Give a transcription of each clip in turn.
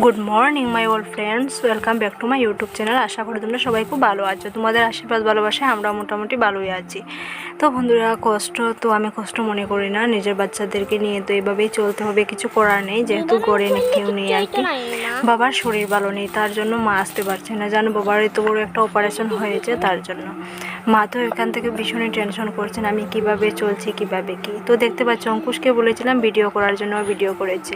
Good morning my old friends welcome back to my YouTube channel আশা করি তোমরা সবাই খুব ভালো আছো। তোমাদের আশীর্বাদ, ভালোবাসায় আমরা মোটামুটি ভালোই আছি। তো বন্ধুরা, কষ্ট তো আমি কষ্ট মনে করি না। নিজের বাচ্চাদেরকে নিয়ে তো এভাবেই চলতে হবে। কিছু করার নেই, যেহেতু গড়ে কেউ নেই আর কি। বাবার শরীর ভালো নেই, তার জন্য মা আসতে পারছে না। জানো, বাবার এত বড় একটা অপারেশন হয়েছে তার জন্য। মা তো এখান থেকে ভীষণই টেনশন করছেন, আমি কীভাবে চলছি, কীভাবে কি? তো দেখতে পাচ্ছ, অঙ্কুশকে বলেছিলাম ভিডিও করার জন্য ভিডিও করেছে।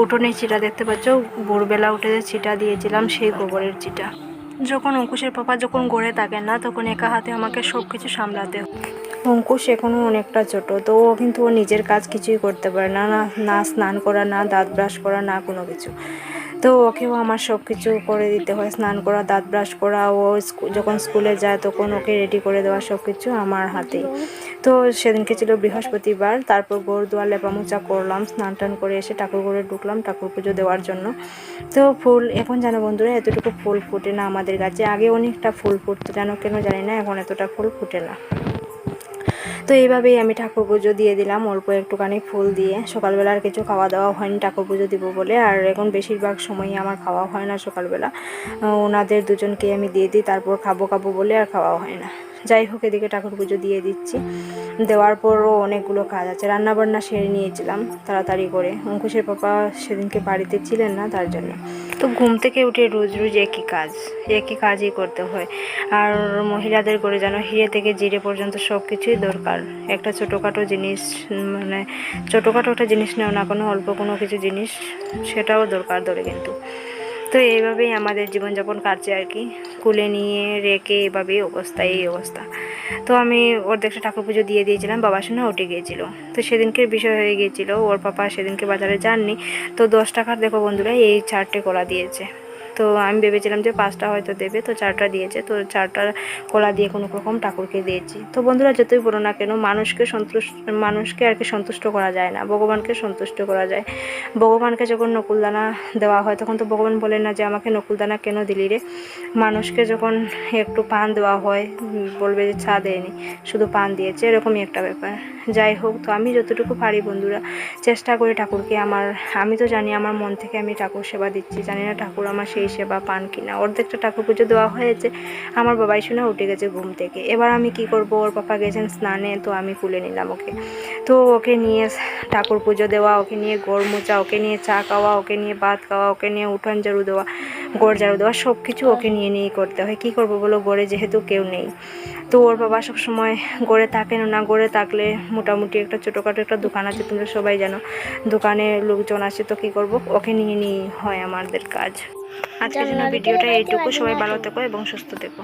উঠোনে চিটা দেখতে পাচ্ছ ভোরবেলা উঠে যে চিটা দিয়েছিলাম, সেই গোবরের চিটা যখন অঙ্কুশের পাপা যখন গড়ে থাকেন না, তখন একা হাতে আমাকে সব কিছু সামলাতে। অঙ্কুশ এখনও অনেকটা ছোট, তো ও কিন্তু ও নিজের কাজ কিছুই করতে পারে না না স্নান করা, না দাঁত ব্রাশ করা, না কোনো কিছু তো ওকেও আমার সব কিছু করে দিতে হয়। স্নান করা, দাঁত ব্রাশ করা, ও যখন স্কুলে যায় তখন ওকে রেডি করে দেওয়া সব কিছু আমার হাতে তো সেদিনকে ছিল বৃহস্পতিবার, তারপর গোর দোয়া লেপামোচা করলাম, স্নান টান করে এসে ঠাকুর ঘরে ঢুকলাম ঠাকুর পুজো দেওয়ার জন্য। তো ফুল, এখন জানো বন্ধুরা, এতটুকু ফুল ফুটে না আমাদের গাছে। আগে অনেকটা ফুল ফুটতো, জানো কেন জানি না, এখন এতটা ফুল ফুটে না। তো এইভাবেই আমি ঠাকুর পুজো দিয়ে দিলাম অল্প একটুখানি ফুল দিয়ে। সকালবেলা আর কিছু খাওয়া দাওয়া হয়নি ঠাকুর পুজো দিব বলে, আর এখন বেশিরভাগ সময়ই আমার খাওয়া হয় না সকালবেলা। ওনাদের দুজনকে আমি দিয়ে দিই, তারপর খাব খাব বলে আর খাওয়া হয় না। যাই হোক, এদিকে ঠাকুর পুজো দিয়ে দিচ্ছি। দেওয়ার পরও অনেকগুলো কাজ আছে। রান্না বান্না সেরে নিয়েছিলাম তাড়াতাড়ি করে। অঙ্কুশের পাপা সেদিনকে বাড়িতে ছিলেন না, তার জন্য। তো ঘুম থেকে উঠে রোজ রোজ একই কাজ, একই কাজই করতে হয়। আর মহিলাদের করে যেন হিরে থেকে জিরে পর্যন্ত সব কিছুই দরকার। একটা ছোটোখাটো জিনিস মানে ছোটোখাটো একটা জিনিস নেও না কোনো, অল্প কোনো কিছু জিনিস, সেটাও দরকার ধরে কিন্তু। তো এইভাবেই আমাদের জীবনযাপন কাটছে আর কি। কুলে নিয়ে রেখে এভাবে অবস্থা, এই অবস্থা। তো আমি অর্ধেকটা ঠাকুর পুজো দিয়ে দিয়েছিলাম, বাবার সঙ্গে উঠে গিয়েছিল। তো সেদিনকের বিষয় হয়ে গিয়েছিল, ওর পাপা সেদিনকে বাজারে যাননি। তো দশ টাকার, দেখো বন্ধুরা, এই চারটে কলা দিয়েছে। তো আমি ভেবেছিলাম যে পাঁচটা হয়তো দেবে, তো চারটা দিয়েছে। তো চারটা কলা দিয়ে কোনো রকম ঠাকুরকে দিয়েছি। তো বন্ধুরা, যতই বলো না কেন, মানুষকে সন্তুষ্ট, মানুষকে আর কি সন্তুষ্ট করা যায় না। ভগবানকে সন্তুষ্ট করা যায়। ভগবানকে যখন নকুলদানা দেওয়া হয়, তখন তো ভগবান বলেন না যে, আমাকে নকুলদানা কেন দিলি রে? মানুষকে যখন একটু পান দেওয়া হয়, বলবে যে, চা দেয়নি, শুধু পান দিয়েছে। এরকমই একটা ব্যাপার। যাই হোক, তো আমি যতটুকু পারি বন্ধুরা, চেষ্টা করি ঠাকুরকে আমার, আমি তো জানি আমার মন থেকে আমি ঠাকুর সেবা দিচ্ছি। জানি না ঠাকুর আমার সেই সেবা পান কিনা। অর্ধেকটা ঠাকুর পুজো দেওয়া হয়েছে। আমার বাবাই শুনে উঠে গেছে ঘুম থেকে। এবার আমি কি করব? ওর পাপা গেছেন স্নানে, তো আমি কুলে নিলাম ওকে। তো ওকে নিয়ে ঠাকুর পুজো দেওয়া, ওকে নিয়ে গড় মোচা ওকে নিয়ে চা খাওয়া, ওকে নিয়ে ভাত খাওয়া, ওকে নিয়ে উঠান ঝাড়ু দেওয়া। গোড় ঝাড়ু দেওয়া সব কিছু ওকে নিয়ে নিয়েই করতে হয়। কি করব বলো? গড়ে যেহেতু কেউ নেই। তো ওর বাবা সবসময় গড়ে থাকেন না গড়ে থাকলে মোটামুটি একটা ছোটোখাটো একটা দোকান আছে তোমরা সবাই জানো। দোকানে লোকজন আছে তো কী করব? ওকে নিয়ে নিয়েই হয় আমাদের কাজ। আজকের জন্য ভিডিওটা এইটুকু। সবাই ভালো থেকো এবং সুস্থ থেকো।